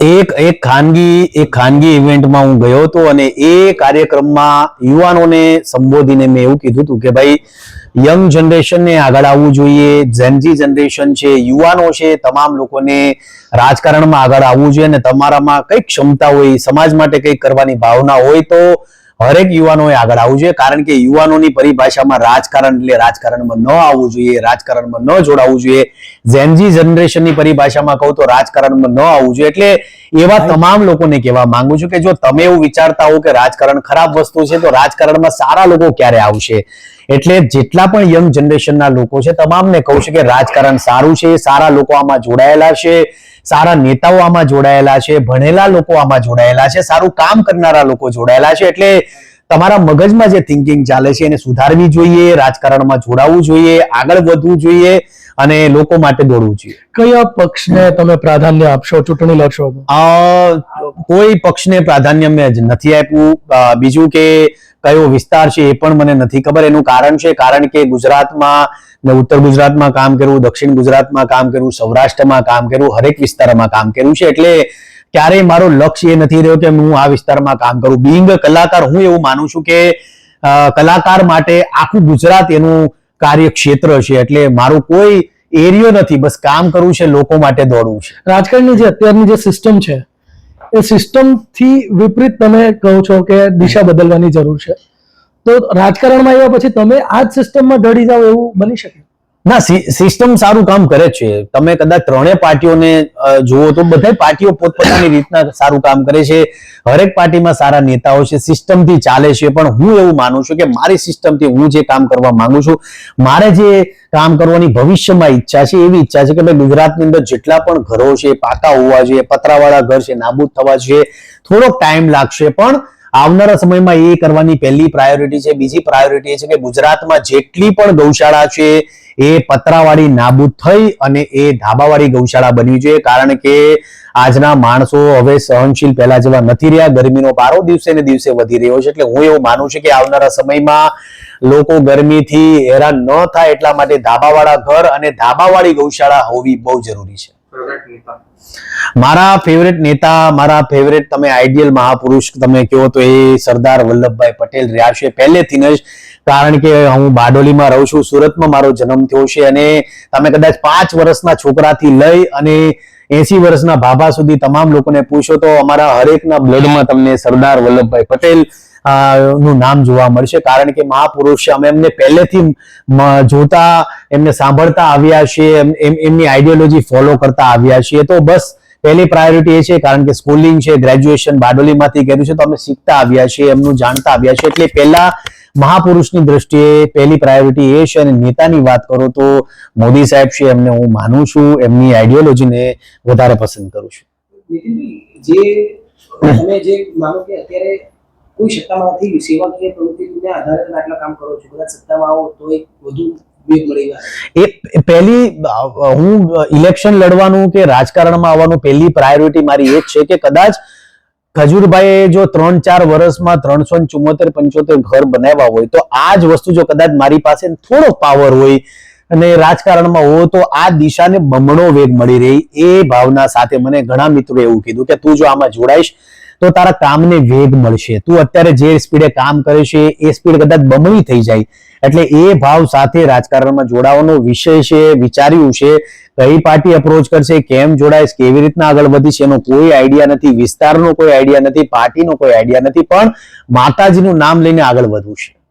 એક એક ખાનગી એક ખાનગી ઇવેન્ટમાં હું ગયો હતો અને એ કાર્યક્રમમાં યુવાનોને સંબોધીને મેં એવું કીધું હતું કે ભાઈ યંગ જનરેશનને આગળ આવવું જોઈએ જેનજી જનરેશન છે યુવાનો છે તમામ લોકોને રાજકારણમાં આગળ આવવું જોઈએ અને તમારામાં કઈ ક્ષમતા હોય સમાજ માટે કંઈક કરવાની ભાવના હોય તો હરેક યુવાનોએ આગળ આવવું જોઈએ કારણ કે યુવાનોની પરિભાષામાં રાજકારણ એટલે રાજકારણમાં ન આવવું જોઈએ રાજકારણમાં ન જોડાવવું જોઈએ. ઝેનજી જનરેશનની પરિભાષામાં કહું તો રાજકારણમાં ન આવવું જોઈએ. એટલે એવા તમામ લોકોને કહેવા માંગુ છું કે જો તમે એવું વિચારતા હો કે રાજકારણ ખરાબ વસ્તુ છે તો રાજકારણમાં સારા લોકો ક્યારે આવશે? એટલે જેટલા પણ યંગ જનરેશનના લોકો છે તમામને કહું છું કે રાજકારણ સારું છે સારા લોકો આમાં જોડાયેલા છે સારા નેતાઓ આમાં જોડાયેલા છે ભણેલા લોકો આમાં જોડાયેલા છે સારું કામ કરનારા લોકો જોડાયેલા છે. એટલે તમારા મગજમાં જે થિંકિંગ ચાલે છે એને સુધારવી જોઈએ રાજકારણમાં જોડાવવું જોઈએ આગળ વધવું જોઈએ અને લોકો માટે દોડવું જોઈએ. કયા પક્ષને તમે પ્રાધાન્ય આપશો ચૂંટણી લડશો? કોઈ પક્ષને પ્રાધાન્ય મેં જ નથી આપ્યું. બીજું કે કયો વિસ્તાર છે એ પણ મને નથી ખબર. એનું કારણ છે કારણ કે ગુજરાતમાં મેં ઉત્તર ગુજરાતમાં કામ કર્યું દક્ષિણ ગુજરાતમાં કામ કર્યું સૌરાષ્ટ્રમાં કામ કર્યું હરેક વિસ્તારમાં કામ કર્યું છે. એટલે ક્યારેય મારો લક્ષ્ય એ નથી રહ્યો કે હું આ વિસ્તારમાં કામ કરું. બિંગ કલાકાર, હું એવું માનું છું કે કલાકાર માટે આખું ગુજરાત એનું કાર્યક્ષેત્ર છે. એટલે મારું કોઈ એરિયો નથી. બસ કામ કરવું છે, લોકો માટે દોડવું છે. રાજકારણની જે અત્યારની જે સિસ્ટમ છે, એ સિસ્ટમથી વિપરીત તમે કહો છો કે દિશા બદલવાની જરૂર છે. તો રાજકારણમાં આવ્યા પછી તમે આ જ સિસ્ટમમાં ઢળી જાઓ એવું બની શકે? ના સિસ્ટમ સારું કામ કરે છે. તમે કદાચ ત્રણેય પાર્ટીઓને જુઓ તો બધાય પાર્ટીઓ પોતપોતાની રીતના સારું કામ કરે છે. હરેક પાર્ટીમાં સારા નેતાઓ છે સિસ્ટમથી ચાલે છે. પણ હું એવું માનું છું કે મારી સિસ્ટમથી હું જે કામ કરવા માંગુ છું, મારે જે કામ કરવાની ભવિષ્યમાં ઈચ્છા છે, એવી ઈચ્છા છે કે ભાઈ ગુજરાતની અંદર જેટલા પણ ઘરો છે, પાકા હોવા જોઈએ, પતરાવાળા ઘર છે, નાબૂદ થવા જોઈએ, થોડોક ટાઈમ લાગશે. પણ આવનારા સમયમાં એ કરવાની પહેલી પ્રાયોરિટી છે. બીજી પ્રાયોરિટી છે કે ગુજરાતમાં જેટલી પણ ગૌશાળા છે, એ પતરાવાળી નાબૂદ થઈ અને એ ધાબાવાળી ગૌશાળા બની જોઈએ. કારણ કે આજના માણસો હવે સહનશીલ પહેલા જેવા નથી રહ્યા. ગરમીનો પારો દિવસે ને દિવસે વધી રહ્યો છે. એટલે હું એવું માનું છું કે આવનારા સમયમાં લોકો ગરમીથી હેરાન ન થાય એટલા માટે ધાબાવાળા ઘર અને ધાબાવાળી ગૌશાળા હોવી બહુ જરૂરી છે. મારા ફેવરેટ નેતા, મારા ફેવરેટ તમે આઈડિયલ મહાપુરુષ તમે કહો તો એ સરદાર વલ્લભભાઈ પટેલ રહ્યા છે. પહેલેથી જ કારણ કે હું બારડોલીમાં રહું છું, સુરતમાં મારો જન્મ થયો છે અને તમે કદાચ પાંચ વર્ષના છોકરાથી લઈ અને એસી વર્ષના ભાભા સુધી તમામ લોકોને પૂછો તો અમારા હરેકના બ્લડમાં તમને સરદાર વલ્લભભાઈ પટેલ નું નામ જોવા મળશે. કારણ કે મહાપુરુષ અમે એમને પહેલેથી જોતા, એમને સાંભળતા આવ્યા છીએ, એમ- એમ- એમની આઈડિયોલોજી ફોલો કરતા આવ્યા છીએ. તો બસ, પહેલી પ્રાયોરિટી એ છે, કારણ કે સ્કૂલિંગ છે ગ્રેજ્યુએશન બારડોલીમાંથી કર્યું છે, તો અમે શીખતા આવ્યા છીએ, એમનું જાણતા આવ્યા છીએ. એટલે પહેલા મહાપુરુષની દ્રષ્ટિએ પહેલી પ્રાયોરિટી એ છે, અને નેતાની વાત કરું તો મોદી સાહેબ છે, એમને હું માનું છું, એમની આઈડિયોલોજીને વધારે પસંદ કરું છું. જે તમે જે માનો કે અત્યારે કોઈ સત્તામાંથી સેવાકીય પ્રવૃત્તિને આધારે તમે આટલા કામ કરો છો? કદાચ સત્તામાં આવો તો એક વધુ એ પહેલી હું ઇલેક્શન લડવાનું કે રાજકારણમાં આવવાનું પહેલી પ્રાયોરિટી મારી એ છે કે કદાચ ખજૂરભાઈએ જો ત્રણ ચાર વર્ષમાં ત્રણસો ચુમ્મોતેર પંચોતેર ઘર બનાવ્યા હોય તો આ જ વસ્તુ જો કદાચ મારી પાસે થોડો પાવર હોય અને રાજકારણમાં હો તો આ દિશાને બમણો વેગ મળી રહી એ ભાવના સાથે મને ઘણા મિત્રો એવું કીધું કે તું જો આમાં જોડાઈશ તો તારા કામને વેગ મળશે. તું અત્યારે જે સ્પીડે કામ કરે છે, એ સ્પીડ કદાચ બમણી થઈ જાય. એટલે એ ભાવ સાથે રાજકારણમાં જોડાવાનો વિષય છે, વિચાર્યું છે. કઈ પાર્ટી અપ્રોચ કરશે, કેમ જોડાઈશ કેવી રીતના આગળ વધીશ, એનો કોઈ આઈડિયા નથી, વિસ્તારનો કોઈ આઈડિયા નથી, પાર્ટીનો કોઈ આઈડિયા નથી, પણ માતાજીનું નામ લઈને આગળ વધવું છે.